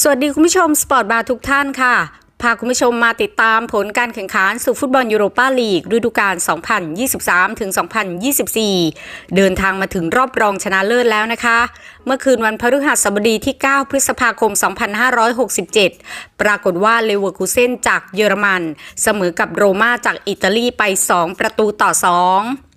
สวัสดีคุณผู้ชมสปอร์ตบาร์ทุกท่านค่ะ พาคุณผู้ชมมาติดตามผลการแข่งขันสู่ฟุตบอลยูโรปาลีกฤดูกาล 2023ถึง2024 เดินทางมาถึงรอบรองชนะเลิศแล้วนะคะ เมื่อคืนวันพฤหัสบดีที่ 9 พฤษภาคม 2567 ปรากฏว่าเลเวอร์คูเซนจากเยอรมัน เสมอกับโรม่าจากอิตาลีไป 2 ประตูต่อ 2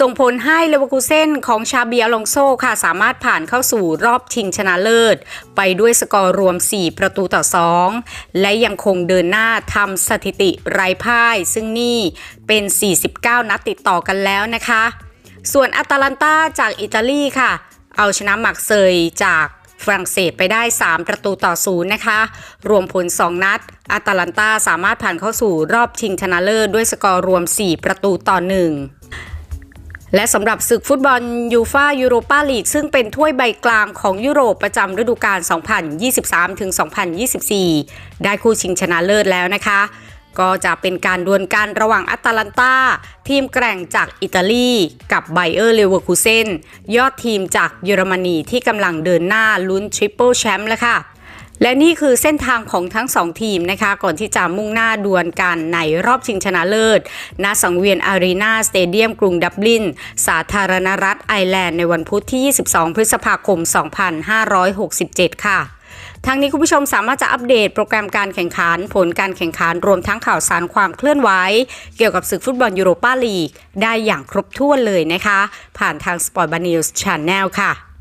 ส่งผลให้เลเวอร์คูเซนของชาเบียลองโซค่ะสามารถผ่านเข้าสู่รอบชิงชนะเลิศ ไปด้วยสกอร์รวม 4 ประตูต่อ 2 และยังคงเดินหน้าทำสถิติไร้พ่าย ซึ่งนี่เป็น 49 นัดติดต่อกันแล้วนะคะ ส่วนอาตาลันตาจากอิตาลีค่ะ เอาชนะหมักเซยจากฝรั่งเศสไปได้ 3 ประตูต่อศูนย์นะคะ รวมผล 2 นัดอาตาลันตาสามารถผ่านเข้าสู่รอบชิงชนะเลิศด้วยสกอร์รวม 4 ประตูต่อ 1 และสำหรับศึกฟุตบอลยูฟายูโรปาลีก ซึ่งเป็นถ้วยใบกลางของยุโรปประจำฤดูกาล 2023-2024 ได้คู่ชิงชนะเลิศแล้วนะคะ ก็จะเป็นการดวลกันระหว่างอัตแลนตาทีมแกร่งจากอิตาลี กับไบเออร์เลเวอร์คูเซนยอดทีมจากเยอรมนีที่กำลังเดินหน้าลุ้นทริปเปิลแชมป์แล้วค่ะ และนี่คือเส้นทางของทั้งสองทีมนะคะ ก่อนที่จะมุ่งหน้าดวลกันในรอบชิงชนะเลิศ ณ สังเวียนอารีนาสเตเดียมกรุงดับลิน สาธารณรัฐไอร์แลนด์ในวันพุธที่ 22 พฤษภาคม 2567 ค่ะทั้งนี้คุณผู้ชมสามารถจะอัปเดตโปรแกรมการแข่งขัน ผลการแข่งขันรวมทั้งข่าวสารความเคลื่อนไหวเกี่ยวกับศึกฟุตบอลยูโรปาลีก ได้อย่างครบถ้วนเลยนะคะ ผ่านทาง Sport b a n e w s Channel ค่ะ